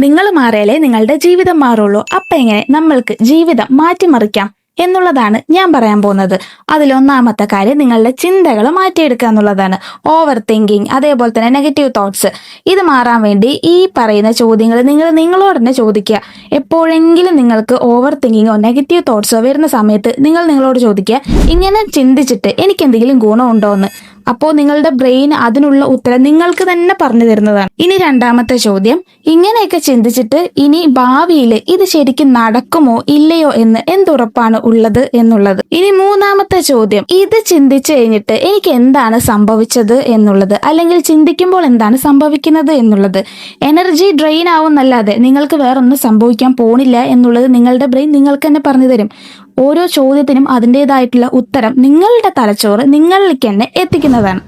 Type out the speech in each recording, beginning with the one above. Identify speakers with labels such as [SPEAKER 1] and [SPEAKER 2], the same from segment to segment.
[SPEAKER 1] നിങ്ങൾ മാറിയാലേ നിങ്ങളുടെ ജീവിതം മാറുള്ളൂ. അപ്പൊ എങ്ങനെ നമ്മൾക്ക് ജീവിതം മാറ്റിമറിക്കാം എന്നുള്ളതാണ് ഞാൻ പറയാൻ പോകുന്നത്. അതിലൊന്നാമത്തെ കാര്യം നിങ്ങളുടെ ചിന്തകൾ മാറ്റിയെടുക്കുക എന്നുള്ളതാണ്. ഓവർ തിങ്കിങ് അതേപോലെ തന്നെ നെഗറ്റീവ് തോട്ട്സ് ഇത് മാറാൻ വേണ്ടി ഈ പറയുന്ന ചോദ്യങ്ങൾ നിങ്ങൾ നിങ്ങളോട് തന്നെ ചോദിക്കുക. എപ്പോഴെങ്കിലും നിങ്ങൾക്ക് ഓവർ തിങ്കിങ്ങോ നെഗറ്റീവ് തോട്ട്സോ വരുന്ന സമയത്ത് നിങ്ങൾ നിങ്ങളോട് ചോദിക്കുക ഇങ്ങനെ ചിന്തിച്ചിട്ട് എനിക്ക് എന്തെങ്കിലും ഗുണമുണ്ടോ? എന്ന്. അപ്പോൾ നിങ്ങളുടെ ബ്രെയിൻ അതിനുള്ള ഉത്തരം നിങ്ങൾക്ക് തന്നെ പറഞ്ഞു തരുന്നതാണ്. ഇനി രണ്ടാമത്തെ ചോദ്യം. ഇങ്ങനെയൊക്കെ ചിന്തിച്ചിട്ട് ഇനി ഭാവിയിൽ ഇത് ശരിക്കും നടക്കുമോ ഇല്ലയോ എന്ന് എന്തുറപ്പാണ് ഉള്ളത് എന്നുള്ളത്. ഇനി മൂന്നാമത്തെ ചോദ്യം. ഇത് ചിന്തിച്ചു കഴിഞ്ഞിട്ട് എനിക്ക് എന്താണ് സംഭവിച്ചത് എന്നുള്ളത്? അല്ലെങ്കിൽ ചിന്തിക്കുമ്പോൾ എന്താണ് സംഭവിക്കുന്നത് എന്നുള്ളത്? എനർജി ഡ്രെയിൻ ആവുന്നല്ലാതെ നിങ്ങൾക്ക് വേറൊന്നും സംഭവിക്കാൻ പോണില്ല എന്നുള്ളത് നിങ്ങളുടെ ബ്രെയിൻ നിങ്ങൾക്ക് തന്നെ പറഞ്ഞു തരും. ഓരോ ചോദ്യത്തിനും അതിന്റെതായിട്ടുള്ള ഉത്തരം നിങ്ങളുടെ തലച്ചോറ് നിങ്ങളിലേക്ക് തന്നെ എത്തിക്കുന്നതാണ്.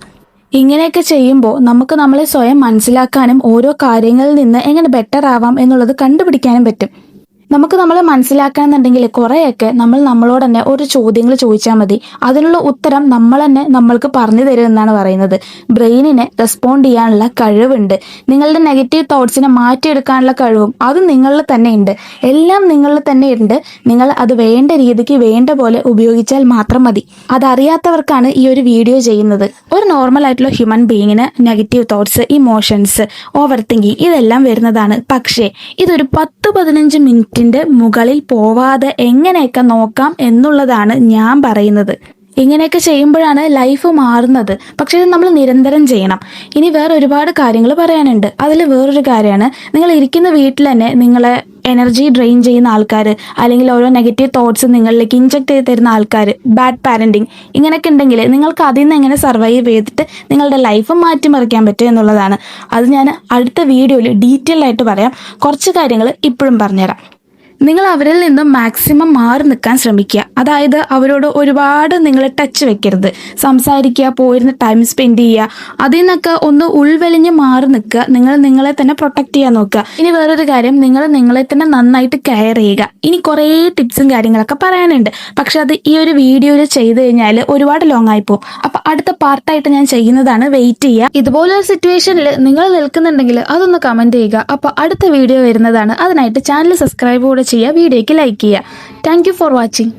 [SPEAKER 1] ഇങ്ങനെയൊക്കെ ചെയ്യുമ്പോൾ നമുക്ക് നമ്മളെ സ്വയം മനസ്സിലാക്കാനും ഓരോ കാര്യങ്ങളിൽ നിന്ന് എങ്ങനെ ബെറ്റർ ആവാം എന്നുള്ളത് കണ്ടുപിടിക്കാനും പറ്റും. നമുക്ക് നമ്മളെ മനസ്സിലാക്കണമെന്നുണ്ടെങ്കിൽ കുറേയൊക്കെ നമ്മൾ നമ്മളോട് തന്നെ ഒരു ചോദ്യങ്ങൾ ചോദിച്ചാൽ മതി. അതിനുള്ള ഉത്തരം നമ്മൾ തന്നെ നമ്മൾക്ക് പറഞ്ഞു തരും എന്നാണ് പറയുന്നത്. ബ്രെയിനിനെ റെസ്പോണ്ട് ചെയ്യാനുള്ള കഴിവുണ്ട്. നിങ്ങളുടെ നെഗറ്റീവ് തോട്ട്സിനെ മാറ്റിയെടുക്കാനുള്ള കഴിവും അത് നിങ്ങളിൽ തന്നെ ഉണ്ട്. എല്ലാം നിങ്ങളിൽ തന്നെ ഉണ്ട്. നിങ്ങൾ അത് വേണ്ട രീതിക്ക് വേണ്ട പോലെ ഉപയോഗിച്ചാൽ മാത്രം മതി. അതറിയാത്തവർക്കാണ് ഈ ഒരു വീഡിയോ ചെയ്യുന്നത്. ഒരു നോർമൽ ആയിട്ടുള്ള human ബീയിങ്ങിന് negative thoughts emotions over thinking ഇതെല്ലാം വരുന്നതാണ്. പക്ഷേ ഇതൊരു പത്ത് പതിനഞ്ച് മിനിറ്റിന്റെ മുകളിൽ പോവാതെ എങ്ങനെയൊക്കെ നോക്കാം എന്നുള്ളതാണ് ഞാൻ പറയുന്നത്. ഇങ്ങനെയൊക്കെ ചെയ്യുമ്പോഴാണ് ലൈഫ് മാറുന്നത്. പക്ഷേ ഇത് നമ്മൾ നിരന്തരം ചെയ്യണം. ഇനി വേറെ ഒരുപാട് കാര്യങ്ങൾ പറയാനുണ്ട്. അതിൽ വേറൊരു കാര്യമാണ്. നിങ്ങൾ ഇരിക്കുന്ന വീട്ടിൽ തന്നെ നിങ്ങളെ എനർജി ഡ്രെയിൻ ചെയ്യുന്ന ആൾക്കാർ അല്ലെങ്കിൽ ഓരോ നെഗറ്റീവ് തോട്ട്സ് നിങ്ങളിലേക്ക് ഇഞ്ചക്ട് ചെയ്ത് തരുന്ന ആൾക്കാർ ബാഡ് പാരന്റിങ് ഇങ്ങനെയൊക്കെ ഉണ്ടെങ്കിൽ നിങ്ങൾക്ക് അതിൽ നിന്ന് എങ്ങനെ സർവൈവ് ചെയ്തിട്ട് നിങ്ങളുടെ ലൈഫ് മാറ്റിമറിക്കാൻ പറ്റും എന്നുള്ളതാണ്. അത് ഞാൻ അടുത്ത വീഡിയോയിൽ ഡീറ്റെയിൽ ആയിട്ട് പറയാം. കുറച്ച് കാര്യങ്ങൾ ഇപ്പോഴും പറഞ്ഞുതരാം. നിങ്ങൾ അവരിൽ നിന്നും മാക്സിമം മാറി നിൽക്കാൻ ശ്രമിക്കുക. അതായത് അവരോട് ഒരുപാട് നിങ്ങൾ ടച്ച് വെക്കരുത്. സംസാരിക്കുക പോയിരുന്ന് ടൈം സ്പെൻഡ് ചെയ്യുക. അതിൽ നിന്നൊക്കെ ഒന്ന് ഉൾവലിഞ്ഞ് മാറി നിൽക്കുക. നിങ്ങൾ നിങ്ങളെ തന്നെ പ്രൊട്ടക്ട് ചെയ്യാൻ നോക്കുക. ഇനി വേറൊരു കാര്യം നിങ്ങൾ നിങ്ങളെ തന്നെ നന്നായിട്ട് കെയർ ചെയ്യുക. ഇനി കുറേ ടിപ്സും കാര്യങ്ങളൊക്കെ പറയാനുണ്ട്. പക്ഷെ അത് ഈ ഒരു വീഡിയോയിൽ ചെയ്ത് കഴിഞ്ഞാൽ ഒരുപാട് ലോങ് ആയി പോകും. അപ്പം അടുത്ത പാർട്ടായിട്ട് ഞാൻ ചെയ്യുന്നതാണ് വെയിറ്റ് ചെയ്യുക. ഇതുപോലൊരു സിറ്റുവേഷനിൽ നിങ്ങൾ നിൽക്കുന്നുണ്ടെങ്കിൽ അതൊന്ന് കമന്റ് ചെയ്യുക. അപ്പോൾ അടുത്ത വീഡിയോ വരുന്നതാണ്. അതിനായിട്ട് ചാനൽ സബ്സ്ക്രൈബ് കൂടെ ചെയ്യുക വീഡിയോയ്ക്ക് ലൈക്ക് ചെയ്യുക താങ്ക് ഫോർ വാച്ചിങ്